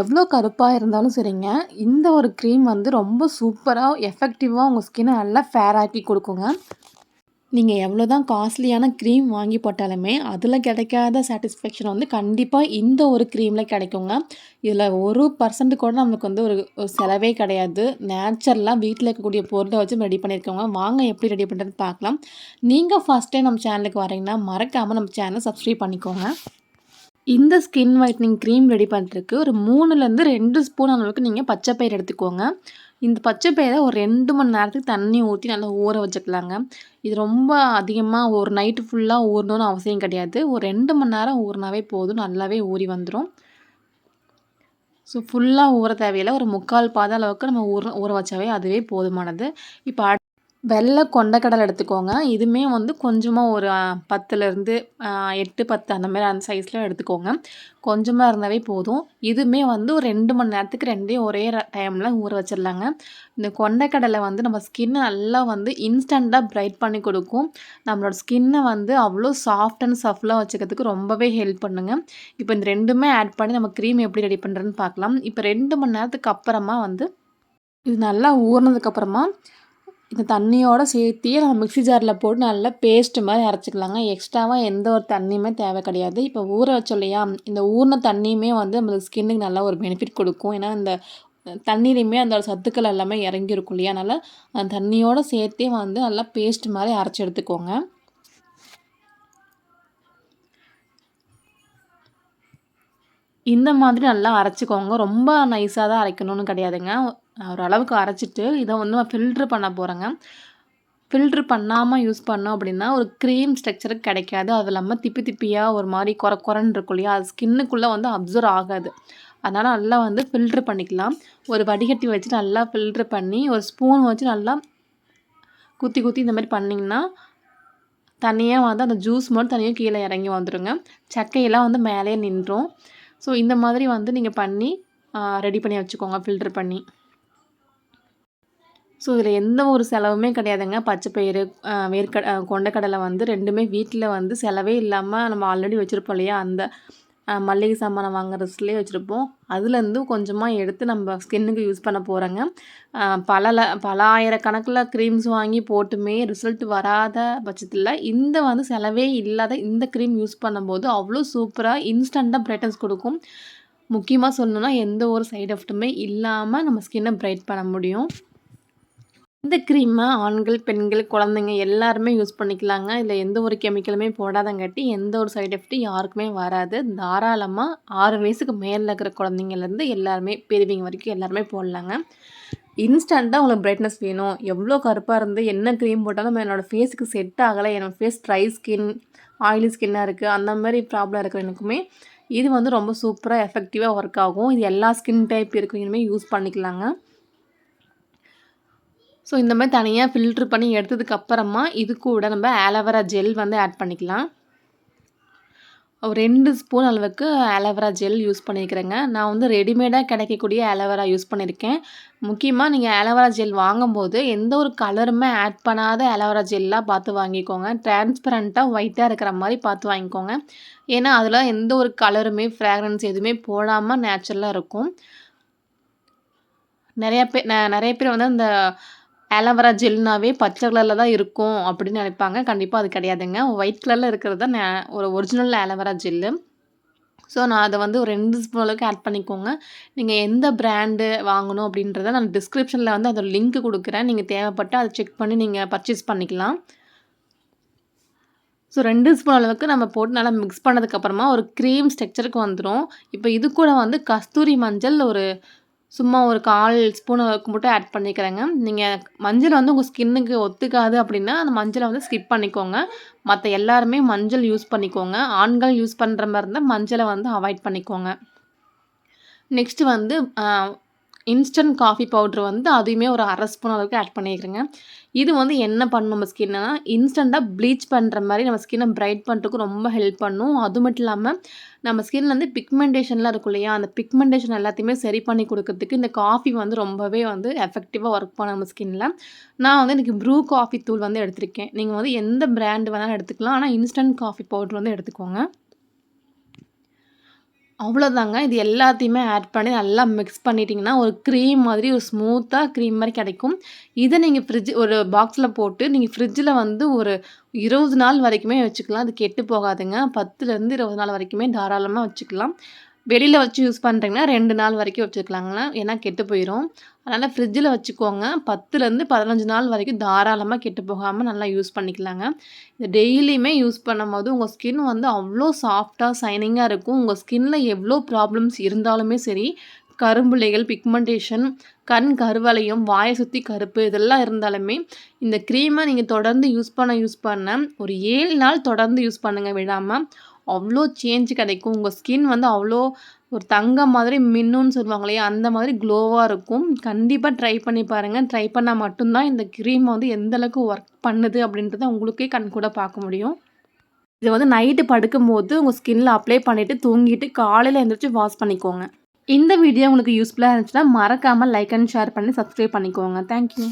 எவ்வளோ கருப்பாக இருந்தாலும் சரிங்க, இந்த ஒரு க்ரீம் வந்து ரொம்ப சூப்பராக எஃபெக்டிவாக உங்கள் ஸ்கின்னை நல்லா ஃபேர் கொடுக்குங்க நீங்கள் எவ்வளோ தான் காஸ்ட்லியான க்ரீம் வாங்கி போட்டாலுமே, அதில் கிடைக்காத சாட்டிஸ்ஃபேக்ஷன் வந்து கண்டிப்பாக இந்த ஒரு க்ரீமில் கிடைக்குங்க. இதில் ஒரு பர்சன்ட் கூட நமக்கு வந்து ஒரு செலவே கிடையாது. நேச்சுரலாக வீட்டில் இருக்கக்கூடிய பொருளை வச்சு ரெடி பண்ணியிருக்கோங்க. வாங்க எப்படி ரெடி பண்ணுறதுன்னு பார்க்கலாம். நீங்கள் ஃபர்ஸ்ட் டைம் நம்ம சேனலுக்கு வரீங்கன்னா, மறக்காமல் நம்ம சேனலை சப்ஸ்கிரைப் பண்ணிக்கோங்க. இந்த ஸ்கின் ஒயிட்னிங் க்ரீம் ரெடி பண்ணுறதுக்கு ஒரு 3லேருந்து 2 ஸ்பூன் அளவுக்கு நீங்கள் பச்சை பயிர் எடுத்துக்கோங்க. இந்த பச்சை பயிரை ஒரு ரெண்டு மணி நேரத்துக்கு தண்ணி ஊற்றி நல்லா ஊற வச்சுக்கலாங்க. இது ரொம்ப அதிகமாக ஒரு நைட்டு ஃபுல்லாக ஊறணும்னு அவசியம் கிடையாது. ஒரு ரெண்டு மணி நேரம் ஊறினாவே போதும். நல்லாவே ஊறி வந்துடும் ஸோ ஃபுல்லாக ஊற தேவையில்லை ஒரு முக்கால் பாத அளவுக்கு நம்ம ஊற ஊற வச்சாவே அதுவே போதுமானது. இப்போ வெள்ளை கொண்டைக்கடலை எடுத்துக்கோங்க. இதுவுமே வந்து கொஞ்சமாக ஒரு பத்துலேருந்து எட்டு பத்து அந்த மாதிரி அந்த சைஸில் எடுத்துக்கோங்க. கொஞ்சமாக இருந்தாவே போதும். இதுவுமே வந்து ஒரு ரெண்டு மணி நேரத்துக்கு ரெண்டே ஒரே டைமில் ஊற வச்சிடலாங்க. இந்த கொண்டைக்கடலை வந்து நம்ம ஸ்கின்ன நல்லா வந்து இன்ஸ்டண்ட்டாக பிரைட் பண்ணி கொடுக்கும். நம்மளோட ஸ்கின்னை வந்து அவ்வளோ சாஃப்ட் அண்ட் சஃப்லாக வச்சுக்கிறதுக்கு ரொம்பவே ஹெல்ப் பண்ணுங்க. இப்போ இந்த ரெண்டுமே ஆட் பண்ணி நம்ம க்ரீம் எப்படி ரெடி பண்ணுறதுன்னு பார்க்கலாம். இப்போ ரெண்டு மணி நேரத்துக்கு அப்புறமா வந்து இது நல்லா ஊறினதுக்கப்புறமா இந்த தண்ணியோடு சேர்த்தியே நம்ம மிக்ஸி ஜாரில் போட்டு நல்லா பேஸ்ட் மாதிரி அரைச்சிக்கலாங்க எக்ஸ்ட்ராவாக எந்த ஒரு தண்ணியுமே தேவை கிடையாது. இப்போ ஊற வச்சோம் இல்லையா? இந்த ஊறின தண்ணியுமே வந்து நம்மளுக்கு ஸ்கின்னுக்கு நல்லா ஒரு பெனிஃபிட் கொடுக்கும். ஏன்னா, இந்த தண்ணீலையுமே அந்த சத்துக்கள் எல்லாமே இறங்கியிருக்கும் இல்லையா? அதனால் அந்த தண்ணியோடு சேர்த்தே வந்து நல்லா பேஸ்ட் மாதிரி அரைச்சி எடுத்துக்கோங்க. இந்த மாதிரி நல்லா அரைச்சிக்கோங்க ரொம்ப நைஸாக தான் அரைக்கணும்னு கிடையாதுங்க. ஓரளவுக்கு அரைச்சிட்டு, இதை வந்து நான் ஃபில்ட்ரு பண்ண போகிறேங்க ஃபில்ட்ரு பண்ணாமல் யூஸ் பண்ணோம் அப்படின்னா, ஒரு க்ரீம் ஸ்ட்ரக்சர் கிடைக்காது. அது இல்லாமல் திப்பி திப்பியாக ஒரு மாதிரி கொர கொரன்னு இருக்கும் இல்லையா? அது ஸ்கின்னுக்குள்ளே வந்து அப்சர்வ் ஆகாது. அதனால் நல்லா வந்து ஃபில்ட்ரு பண்ணிக்கலாம். ஒரு வடிகட்டி வச்சு நல்லா ஃபில்ட்ரு பண்ணி, ஒரு ஸ்பூன் வச்சு நல்லா குத்தி குத்தி இந்த மாதிரி பண்ணிங்கன்னா தனியாக வந்து அந்த ஜூஸ் மட்டும் தனியாக கீழே இறங்கி வந்துடுங்க சக்கையெல்லாம் வந்து மேலேயே நின்றோம் ஸோ இந்த மாதிரி வந்து நீங்கள் பண்ணி ரெடி பண்ணி வச்சுக்கோங்க ஃபில்ட்ரு பண்ணி. ஸோ இதில் எந்த ஒரு செலவுமே கிடையாதுங்க. பச்சைப்பயிறு வேர்க்கட அ வேர்க்க வந்து ரெண்டுமே வீட்டில் வந்து செலவே இல்லாமல் நம்ம ஆல்ரெடி வச்சுருப்போம் இல்லையா? அந்த மல்லிகை மளிகை வாங்குறதுலேயே வச்சுருப்போம் அதுலேருந்து கொஞ்சமாக எடுத்து நம்ம ஸ்கின்னுக்கு யூஸ் பண்ண போகிறோங்க பல ல பல ஆயிரக்கணக்கில் க்ரீம்ஸ் வாங்கி போட்டுமே ரிசல்ட் வராத பட்சத்தில் இந்த வந்து செலவே இல்லாத இந்த க்ரீம் யூஸ் பண்ணும்போது அவ்வளோ சூப்பராக இன்ஸ்டண்ட்டாக பிரைட்னஸ் கொடுக்கும். முக்கியமாக சொல்லணுன்னா எந்த ஒரு சைட் எஃபெக்ட்டுமே இல்லாமல் நம்ம ஸ்கின்னை பிரைட் பண்ண முடியும். இந்த க்ரீமை ஆண்கள், பெண்கள், குழந்தைங்க எல்லாருமே யூஸ் பண்ணிக்கலாங்க. இதில எந்த ஒரு கெமிக்கலுமே போடாதங்காட்டி, எந்த ஒரு சைட் எஃபெக்ட்டும் யாருக்குமே வராது. தாராளமா 6 வயசுக்கு மேல இருக்கிற குழந்தைங்கலேருந்து எல்லாருமே பெரியவங்க வரைக்கும் எல்லாருமே போடலாங்க. இன்ஸ்டன்ட்டா உங்களுக்கு பிரைட்னஸ் வேணும். எவ்வளோ கருப்பா இருந்து என்ன க்ரீம் போட்டாலும் என்னோட ஃபேஸுக்கு செட் ஆகல. என்னோட ஃபேஸ் ட்ரை ஸ்கின், ஆயிலி ஸ்கின்னா இருக்கு. அந்த மாதிரி ப்ராப்ளம் இருக்கிறவனுக்குமே, இது வந்து ரொம்ப சூப்பரா எஃபெக்டிவா ஒர்க் ஆகும். இது எல்லா ஸ்கின் டைப் இருக்கிறவங்களுமே யூஸ் பண்ணிக்கலாங்க. ஸோ இந்த மாதிரி தனியாக ஃபில்டர் பண்ணி எடுத்ததுக்கு அப்புறமா, இது கூட நம்ம ஆலோவேரா ஜெல் வந்து ஆட் பண்ணிக்கலாம். ஒரு ரெண்டு ஸ்பூன் அளவுக்கு ஆலோவேரா ஜெல் யூஸ் பண்ணியிருக்கிறேங்க. நான் வந்து ரெடிமேடாக கிடைக்கக்கூடிய ஆலோவேரா யூஸ் பண்ணியிருக்கேன். முக்கியமாக நீங்கள் ஆலோவேரா ஜெல் வாங்கும்போது, எந்த ஒரு கலருமே ஆட் பண்ணாத ஆலோவேரா ஜெல்லாம் பார்த்து வாங்கிக்கோங்க. டிரான்ஸ்பரண்ட்டாக ஒயிட்டாக இருக்கிற மாதிரி பார்த்து வாங்கிக்கோங்க. ஏன்னா, அதில் எந்த ஒரு கலருமே, ஃப்ராக்ரன்ஸ் எதுவுமே போடாமல் நேச்சுரலாக இருக்கும். நிறையா பேர் நிறைய பேர் வந்து அந்த ஆலோவேரா ஜெல்னாவே பச்சை கலரில் தான் இருக்கும் அப்படின்னு நினைப்பாங்க. கண்டிப்பாக அது கிடையாதுங்க. ஒயிட் கலரில் இருக்கிறது தான் ஒரு ஒரிஜினல் ஆலோவேரா ஜெல்லு. ஸோ நான் அதை வந்து ஒரு ரெண்டு ஸ்பூன் அளவுக்கு ஆட் பண்ணிக்கோங்க. நீங்கள் எந்த பிராண்டு வாங்கணும் அப்படின்றத நான் டிஸ்கிரிப்ஷனில் வந்து அதோட லிங்க் கொடுக்குறேன் நீங்கள் தேவைப்பட்டு அதை செக் பண்ணி நீங்கள் பர்ச்சேஸ் பண்ணிக்கலாம். ஸோ ரெண்டு ஸ்பூன் அளவுக்கு நம்ம போட்டு நல்லா மிக்ஸ் பண்ணதுக்கப்புறமா, ஒரு க்ரீம் ஸ்ட்ரக்சருக்கு வந்துடும் இப்போ இது கூட வந்து கஸ்தூரி மஞ்சள் ஒரு சும்மா ஒரு 1/4 ஸ்பூன் அளவுக்கு மட்டும் ஆட் பண்ணிக்கிறேங்க. நீங்கள் மஞ்சள் வந்து உங்கள் ஸ்கின்னுக்கு ஒத்துக்காது அப்படின்னா, அந்த மஞ்சளை வந்து ஸ்கிப் பண்ணிக்கோங்க. மற்ற எல்லாருமே மஞ்சள் யூஸ் பண்ணிக்கோங்க. ஆண்கள் யூஸ் பண்ணுற மாதிரி இருந்தால் மஞ்சளை வந்து அவாய்ட் பண்ணிக்கோங்க. நெக்ஸ்ட்டு வந்து இன்ஸ்டன்ட் காஃபி பவுடர் வந்து அதையுமே ஒரு அரை ஸ்பூன் அளவுக்கு ஆட் பண்ணிக்கிறேங்க. இது வந்து என்ன பண்ணும் நம்ம ஸ்கின்னா இன்ஸ்டண்ட்டாக ப்ளீச் பண்ணுற மாதிரி நம்ம ஸ்கின்னை பிரைட் பண்ணுறதுக்கு ரொம்ப ஹெல்ப் பண்ணும். அது மட்டும் இல்லாமல் நம்ம ஸ்கின்ல வந்து பிக்மெண்டேஷன்லாம் இருக்கும் இல்லையா? அந்த பிக்மெண்டேஷன் எல்லாத்தையுமே சரி பண்ணி கொடுக்கறதுக்கு இந்த காஃபி வந்து ரொம்பவே வந்து எஃபெக்டிவாக ஒர்க் பண்ணும் நம்ம ஸ்கின்ல. நான் வந்து எனக்கு ப்ரூ காஃபி தூள் வந்து எடுத்திருக்கேன். நீங்கள் வந்து எந்த பிராண்டு வேணாலும் எடுத்துக்கலாம். ஆனால் இன்ஸ்டன்ட் காஃபி பவுடர் வந்து எடுத்துக்கோங்க. அவ்வளோதாங்க. இது எல்லாத்தையுமே ஆட் பண்ணி நல்லா மிக்ஸ் பண்ணிட்டீங்கன்னா, ஒரு க்ரீம் மாதிரி ஒரு ஸ்மூத்தாக க்ரீம் மாதிரி கிடைக்கும். இதை நீங்கள் ஃப்ரிட்ஜ் ஒரு பாக்ஸில் போட்டு நீங்கள் ஃப்ரிட்ஜில் வந்து ஒரு 20 நாள் வரைக்குமே வச்சுக்கலாம். அது கெட்டு போகாதுங்க. 10லருந்து 20 நாள் வரைக்குமே தாராளமாக வச்சுக்கலாம். வெளியில் வச்சு யூஸ் பண்ணுறீங்கன்னா ரெண்டு நாள் வரைக்கும் வச்சுக்கலாங்க. ஏன்னா கெட்டு போயிடும் அதனால் ஃப்ரிட்ஜில் வச்சுக்கோங்க. 10லருந்து 15 நாள் வரைக்கும் தாராளமாக கெட்டு போகாமல் நல்லா யூஸ் பண்ணிக்கலாங்க. இது டெய்லியுமே யூஸ் பண்ணும்போது உங்கள் ஸ்கின் வந்து அவ்வளோ சாஃப்டாக சைனிங்காக இருக்கும். உங்கள் ஸ்கின்ல எவ்வளோ ப்ராப்ளம்ஸ் இருந்தாலுமே சரி, கரும்புள்ளைகள் பிக்மெண்டேஷன், கண் கருவலையும் வாயை சுற்றி கருப்பு இதெல்லாம் இருந்தாலுமே, இந்த க்ரீமை நீங்கள் தொடர்ந்து யூஸ் பண்ண யூஸ் பண்ண ஒரு ஏழு நாள் தொடர்ந்து யூஸ் பண்ணுங்கள் விடாமல் அவ்வளோ சேஞ்ச் கிடைக்கும். உங்கள் ஸ்கின் வந்து அவ்வளோ ஒரு தங்கம் மாதிரி மின்னுன்னு சொல்லுவாங்க இல்லையா? அந்த மாதிரி க்ளோவாக இருக்கும். கண்டிப்பாக ட்ரை பண்ணி பாருங்கள் ட்ரை பண்ணால் மட்டும்தான் இந்த க்ரீம் வந்து எந்த அளவுக்கு ஒர்க் பண்ணுது அப்படின்றத உங்களுக்கே கண்கூட பார்க்க முடியும். இது வந்து நைட்டு படுக்கும்போது உங்கள் ஸ்கின்ல அப்ளை பண்ணிவிட்டு தூங்கிட்டு காலையில் எழுந்திரிச்சு வாஷ் பண்ணிக்கோங்க. இந்த வீடியோ உங்களுக்கு யூஸ்ஃபுல்லாக இருந்துச்சுன்னா, மறக்காமல் லைக் அண்ட் ஷேர் பண்ணி சப்ஸ்கிரைப் பண்ணிக்கோங்க. Thank you.